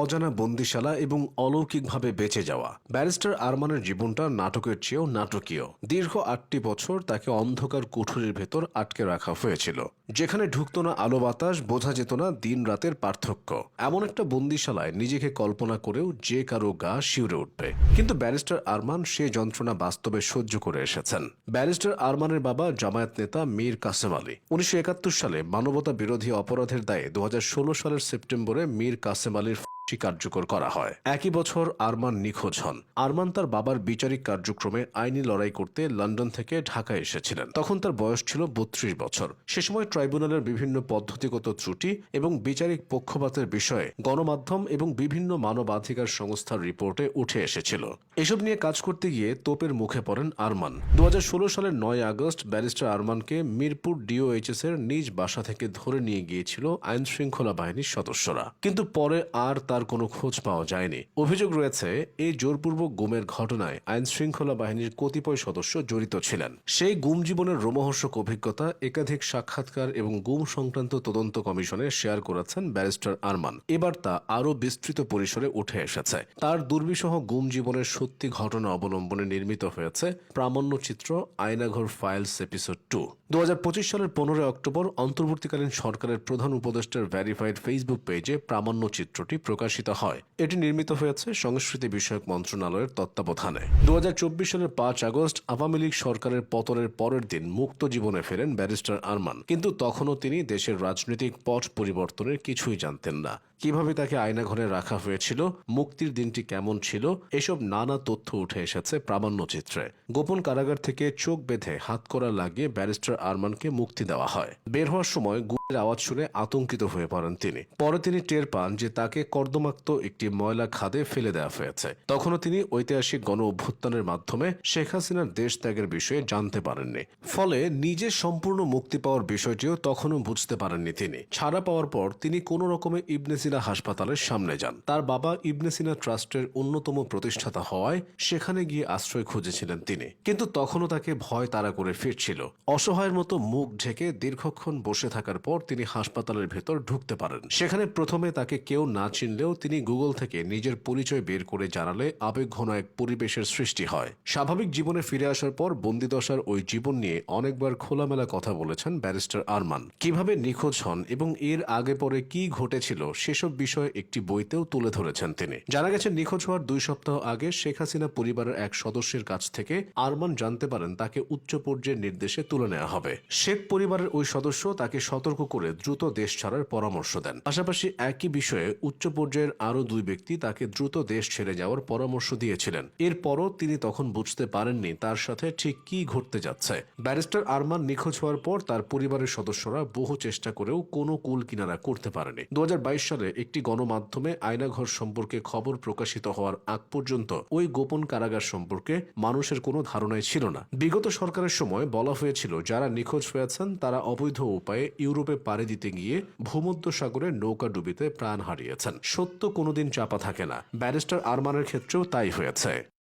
অজানা বন্দিশালা এবং অলৌকিকভাবে বেঁচে যাওয়া। ব্যারিস্টার আরমানের জীবনটা নাটকের চেয়েও নাটকীয়। দীর্ঘ আটটি বছর তাকে অন্ধকার কুঠুরির ভেতর আটকে রাখা হয়েছিল। যেখানে ঢুকতো না আলো বাতাস, বোঝা যেত না দিন রাতের পার্থক্য। এমন একটা বন্দিশালায় নিজেকে কল্পনা করেও যে কারও গা শিউরে উঠবে। কিন্তু ব্যারিস্টার আরমান সে যন্ত্রণা বাস্তবে সহ্য করে এসেছেন। ব্যারিস্টার আরমানের বাবা জামায়াত নেতা মীর কাসেম আলী। উনিশশো একাত্তর সালে মানবতা বিরোধী অপরাধের দায়ে দু হাজার ষোলো সালের সেপ্টেম্বরে মীর কাসেম আলীর কার্যকর করা হয়। একই বছর আরমান নিখোঁজ হন। আরমান তার বাবার বিচারিক কার্যক্রমে আইনি লড়াই করতে লন্ডন থেকে ঢাকায় এসেছিলেন। তখন তার বয়স ছিল বত্রিশ বছর। সে সময় ট্রাইব্যুনালের বিভিন্ন পদ্ধতিগত ত্রুটি এবং বিচারিক পক্ষপাতের বিষয়ে গণমাধ্যম এবং বিভিন্ন মানবাধিকার সংস্থার রিপোর্টে উঠে এসেছিল। এসব নিয়ে কাজ করতে গিয়ে তোপের মুখে পড়েন আরমান। দু হাজার ষোলো সালের নয় আগস্ট ব্যারিস্টার আরমানকে মিরপুর ডিওএইচএস এর নিজ বাসা থেকে ধরে নিয়ে গিয়েছিল আইন শৃঙ্খলা বাহিনীর সদস্যরা। কিন্তু পরে আর তার কোনো খোঁজ পাওয়া যায়নি। অভিযোগ রয়েছে, এই জোরপূর্বক গুমের ঘটনায় আইন শৃঙ্খলা বাহিনীর কতিপয় সদস্য জড়িত ছিলেন। সেই গুম জীবনের রোমহর্ষক অভিজ্ঞতা একাধিক সাক্ষাৎকার এবং গুম সংক্রান্ত তদন্ত কমিশনে শেয়ার করেছেন ব্যারিস্টার আরমান। এবার তা আরও বিস্তৃত পরিসরে উঠে এসেছে। তার দুর্বিষহ গুম জীবনের সত্যি ঘটনা অবলম্বনে নির্মিত হয়েছে প্রামাণ্যচিত্র আয়নাঘর ফাইলস এপিসোড টু। দু হাজার পঁচিশ সালের পনেরোই অক্টোবর অন্তর্বর্তীকালীন সরকারের প্রধান উপদেষ্টার ভ্যারিফাইড ফেসবুক পেজে প্রামাণ্য চিত্রটি প্রকাশিত হয়। এটি নির্মিত হয়েছে সংস্কৃতি বিষয়ক মন্ত্রণালয়ের তত্ত্বাবধানে। দুহাজার চব্বিশ সালের পাঁচ আগস্ট আওয়ামী লীগ সরকারের পতনের পরের দিন মুক্ত জীবনে ফেরেন ব্যারিস্টার আরমান। কিন্তু তখনও তিনি দেশের রাজনৈতিক পট পরিবর্তনের কিছুই জানতেন না। কীভাবে তাকে আয়নাঘরে রাখা হয়েছিল, মুক্তির দিনটি কেমন ছিল, এসব নানা তথ্য উঠে এসেছে প্রামাণ্য চিত্রে। গোপন কারাগার থেকে চোখ বেঁধে হাত করা লাগিয়ে ব্যারিস্টার আরমানকে মুক্তি দেওয়া হয়। বের হওয়ার সময় আওয়াজ শুনে আতঙ্কিত হয়ে পড়েন তিনি। পরে তিনি টের পান যে তাকে কর্দমাক্ত একটি ময়লা খাদে ফেলে দেওয়া হয়েছে। তখনও তিনি ঐতিহাসিক গণ অভ্যুত্থানের মাধ্যমে শেখ হাসিনার দেশ ত্যাগের বিষয়ে জানতে পারেননি। ফলে নিজে সম্পূর্ণ মুক্তি পাওয়ার বিষয়টিও তখনও বুঝতে পারেননি তিনি। ছাড়া পাওয়ার পর তিনি কোনো রকমে ইবনে সিনা হাসপাতালের সামনে যান। তার বাবা ইবনেসিনা ট্রাস্টের অন্যতম প্রতিষ্ঠাতা হওয়ায় সেখানে গিয়ে আশ্রয় খুঁজেছিলেন তিনি। কিন্তু তখনও তাকে ভয় তাড়া করে ফিরছিল। অসহায়ের মতো মুখ ঢেকে দীর্ঘক্ষণ বসে থাকার পর তিনি হাসপাতালের ভেতর ঢুকতে পারেন। সেখানে প্রথমে তাকে কেউ না চিনলেও তিনি গুগল থেকে নিজের পরিচয় বের করে জানালে আবেগঘন এক পরিবেশের সৃষ্টি হয়। স্বাভাবিক জীবনে ফিরে আসার পর বন্দিদশার ওই জীবন নিয়ে অনেকবার খোলামেলা কথা বলেছেন ব্যারিস্টার আরমান। কীভাবে নিখোঁজ হন এবং এর আগে পরে কি ঘটেছিল সেসব বিষয়ে একটি বইতেও তুলে ধরেছেন তিনি। জানা গেছে, নিখোঁজ হওয়ার দুই সপ্তাহ আগে শেখ হাসিনা পরিবারের এক সদস্যের কাছ থেকে আরমান জানতে পারেন তাকে উচ্চ পর্যায়ের নির্দেশে তুলে নেওয়া হবে। শেখ পরিবারের ওই সদস্য তাকে সতর্ক করে দ্রুত দেশ ছাড়ার পরামর্শ দেন। পাশাপাশি একই বিষয়ে উচ্চ পর্যায়ের আরও দুই ব্যক্তি তাকে দ্রুত দেশ ছেড়ে যাওয়ার পরামর্শ দিয়েছিলেন। এরপরও তিনি তখন বুঝতে পারেননি তার সাথে ঠিক কি ঘটতে যাচ্ছে। ব্যারিস্টার আরমান নিখোঁজ হওয়ার পর তার পরিবারের সদস্যরা বহু চেষ্টা করেও কোনো কুল কিনারা করতে পারেনি। দু হাজার বাইশ সালে একটি গণমাধ্যমে আয়নাঘর সম্পর্কে খবর প্রকাশিত হওয়ার আগ পর্যন্ত ওই গোপন কারাগার সম্পর্কে মানুষের কোনো ধারণাই ছিল না। বিগত সরকারের সময় বলা হয়েছিল, যারা নিখোঁজ হয়েছেন তারা অবৈধ উপায়ে ইউরোপে পাড়ি দিতে গিয়ে ভূমধ্য সাগরে নৌকা ডুবিতে প্রাণ হারিয়েছেন। সত্য কোনোদিন চাপা থাকে না। ব্যারিস্টার আরমানের ক্ষেত্রেও তাই হয়েছে।